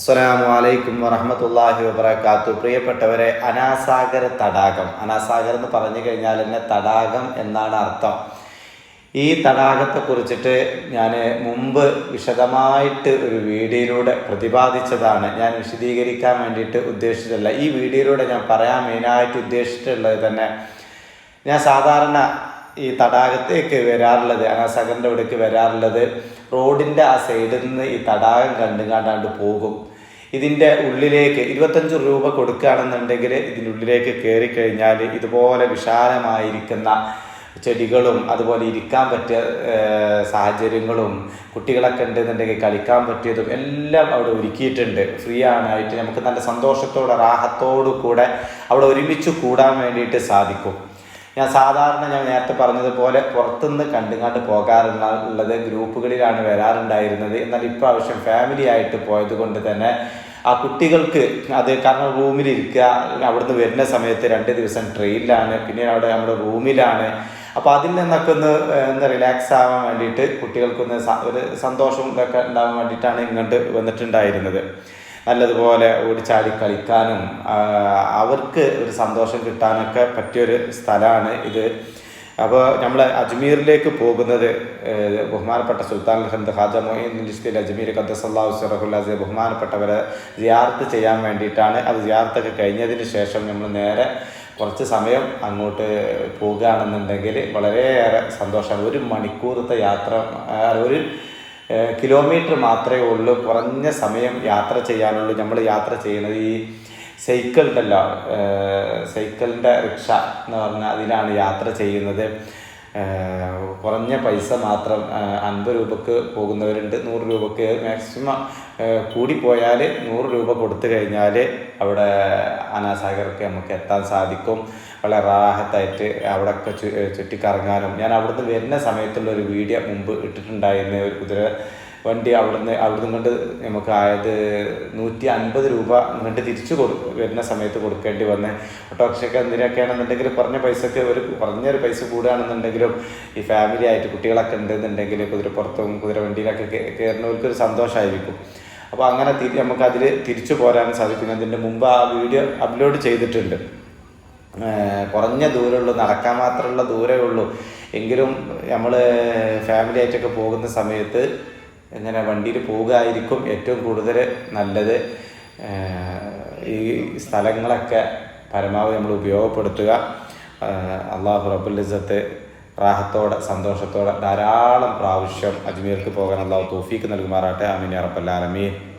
അസ്സലാമു അലൈക്കും വറഹമത്തല്ലാഹി വബർക്കാത്തു പ്രിയപ്പെട്ടവരെ അനാസാഗര തടാകം. അനാസാഗർ എന്ന് പറഞ്ഞു കഴിഞ്ഞാൽ തന്നെ തടാകം എന്നാണ് അർത്ഥം. ഈ തടാകത്തെ കുറിച്ചിട്ട് ഞാൻ മുമ്പ് വിശദമായിട്ട് ഒരു വീഡിയോയിലൂടെ പ്രതിപാദിച്ചതാണ്. ഞാൻ വിശദീകരിക്കാൻ വേണ്ടിയിട്ട് ഉദ്ദേശിച്ചിട്ടില്ല ഈ വീഡിയോയിലൂടെ ഞാൻ പറയാൻ മെയിനായിട്ട് ഉദ്ദേശിച്ചിട്ടുള്ളത് തന്നെ ഞാൻ സാധാരണ ഈ തടാകത്തേക്ക് വരാറുള്ളത് അനാസാഗറിന്റെ ഇവിടേക്ക് വരാറുള്ളത്. റോഡിന്റെ ആ സൈഡിൽ നിന്ന് ഈ തടാകം കണ്ടും കണ്ടാണ്ട് പോകും. ഇതിന്റെ ഉള്ളിലേക്ക് ഇരുപത്തഞ്ച് രൂപ കൊടുക്കുകയാണെന്നുണ്ടെങ്കിൽ ഇതിന്റെ ഉള്ളിലേക്ക് കയറി കഴിഞ്ഞാൽ ഇതുപോലെ വിശാലമായിരിക്കുന്ന ചെടികളും അതുപോലെ ഇരിക്കാൻ പറ്റിയ സാഹചര്യങ്ങളും കുട്ടികളൊക്കെ ഉണ്ടെന്നുണ്ടെങ്കിൽ കളിക്കാൻ പറ്റിയതും എല്ലാം അവിടെ ഒരുക്കിയിട്ടുണ്ട്. ഫ്രീ ആണായിട്ട് നമുക്ക് നല്ല സന്തോഷത്തോടെ റാഹത്തോടു കൂടെ അവിടെ ഒരുമിച്ച് കൂടാൻ വേണ്ടിയിട്ട് സാധിക്കും. ഞാൻ സാധാരണ ഞാൻ നേരത്തെ പറഞ്ഞതുപോലെ പുറത്തുനിന്ന് കണ്ടുങ്ങാണ്ട് പോകാറുള്ളത് ഗ്രൂപ്പുകളിലാണ് വരാറുണ്ടായിരുന്നത്. എന്നാൽ ഇപ്രാവശ്യം ഫാമിലി ആയിട്ട് പോയത് കൊണ്ട് തന്നെ ആ കുട്ടികൾക്ക് അത് കാരണം റൂമിലിരിക്കുക അവിടുന്ന് വരുന്ന സമയത്ത് രണ്ട് ദിവസം ട്രെയിനിലാണ് പിന്നെ അവിടെ നമ്മുടെ റൂമിലാണ്. അപ്പോൾ അതിൽ നിന്നൊക്കെ ഒന്ന് ഒന്ന് റിലാക്സ് ആവാൻ വേണ്ടിയിട്ട് കുട്ടികൾക്കൊന്ന് ഒരു സന്തോഷവും ഇതൊക്കെ ഉണ്ടാവാൻ വേണ്ടിയിട്ടാണ് ഇങ്ങോട്ട് വന്നിട്ടുണ്ടായിരുന്നത്. നല്ലതുപോലെ ഓടിച്ചാടി കളിക്കാനും അവർക്ക് ഒരു സന്തോഷം കിട്ടാനൊക്കെ പറ്റിയൊരു സ്ഥലമാണ് ഇത്. അപ്പോൾ നമ്മൾ അജ്മീറിലേക്ക് പോകുന്നത് ബഹുമാനപ്പെട്ട സുൽത്താൻ ഹന്ദ് ഹാജ മൊഹീൻ ലിസ്തിൽ അജ്മീർ ഖദ്ദസല്ലാഹു സറഹുല്ലാസ് ബഹുമാനപ്പെട്ടവരെ ജിയാർത്ത് ചെയ്യാൻ വേണ്ടിയിട്ടാണ് അത് ജിയാർത്തൊക്കെ കഴിഞ്ഞതിന് ശേഷം നമ്മൾ നേരെ കുറച്ച് സമയം അങ്ങോട്ട് പോകുകയാണെന്നുണ്ടെങ്കിൽ വളരെയേറെ സന്തോഷമാണ് ഒരു മണിക്കൂറത്തെ യാത്ര ഒരു കിലോമീറ്റർ മാത്രമേ ഉള്ളൂ. കുറഞ്ഞ സമയം യാത്ര ചെയ്യാനുള്ളൂ. നമ്മൾ യാത്ര ചെയ്യുന്നത് ഈ ഏഹ് സൈക്കിളിന്റെ റിക്ഷ എന്ന് പറഞ്ഞാൽ അതിലാണ് യാത്ര ചെയ്യുന്നത്. കുറഞ്ഞ പൈസ മാത്രം അൻപത് രൂപക്ക് പോകുന്നവരുണ്ട്. നൂറ് രൂപക്ക് മാക്സിമം കൂടിപ്പോയാൽ നൂറ് രൂപ കൊടുത്തു കഴിഞ്ഞാൽ അവിടെ അനാസാഗർക്ക് നമുക്ക് എത്താൻ സാധിക്കും. വളരെ റാഹത്തായിട്ട് അവിടെയൊക്കെ ചുറ്റിക്കറങ്ങാനും. ഞാൻ അവിടുന്ന് വരുന്ന സമയത്തുള്ള ഒരു വീഡിയോ മുമ്പ് ഇട്ടിട്ടുണ്ടായിരുന്ന ഒരു കുതിര വണ്ടി അവിടുന്ന് അവിടുന്ന് കൊണ്ട് നമുക്ക് ആയത് നൂറ്റി അൻപത് രൂപ ഇങ്ങോട്ട് തിരിച്ചു കൊടു വരുന്ന സമയത്ത് കൊടുക്കേണ്ടി വന്ന്. ഓട്ടോറിക്ഷയ്ക്ക് എന്തിനൊക്കെയാണെന്നുണ്ടെങ്കിൽ കുറഞ്ഞ പൈസക്ക് ഒരു കുറഞ്ഞൊരു പൈസ കൂടുകയാണെന്നുണ്ടെങ്കിലും ഈ ഫാമിലി ആയിട്ട് കുട്ടികളൊക്കെ ഉണ്ടെന്നുണ്ടെങ്കിൽ കുതിരപ്പുറത്തും കുതിര വണ്ടിയിലൊക്കെ കേ- കയറുന്നവർക്ക് ഒരു സന്തോഷമായിരിക്കും. അപ്പോൾ അങ്ങനെ തിരി നമുക്ക് അതിൽ തിരിച്ചു പോരാൻ സാധിക്കുന്നു. അതിന്റെ മുമ്പ് ആ വീഡിയോ അപ്ലോഡ് ചെയ്തിട്ടുണ്ട്. കുറഞ്ഞ ദൂരമുള്ളൂ നടക്കാൻ മാത്രമുള്ള ദൂരമേ ഉള്ളൂ. എങ്കിലും നമ്മൾ ഫാമിലി ആയിട്ടൊക്കെ പോകുന്ന സമയത്ത് ഇങ്ങനെ വണ്ടിയിൽ പോകുകയായിരിക്കും ഏറ്റവും കൂടുതൽ നല്ലത്. ഈ സ്ഥലങ്ങളൊക്കെ പരമാവധി നമ്മൾ ഉപയോഗപ്പെടുത്തുക. അള്ളാഹു റബുലിസത്ത് റാഹത്തോടെ സന്തോഷത്തോടെ ധാരാളം പ്രാവശ്യം അജ്മീർക്ക് പോകാൻ അള്ളാഹു തോഫീക്ക് നൽകുമാറാട്ടെ അമീൻ അറബല്ലാലമീൻ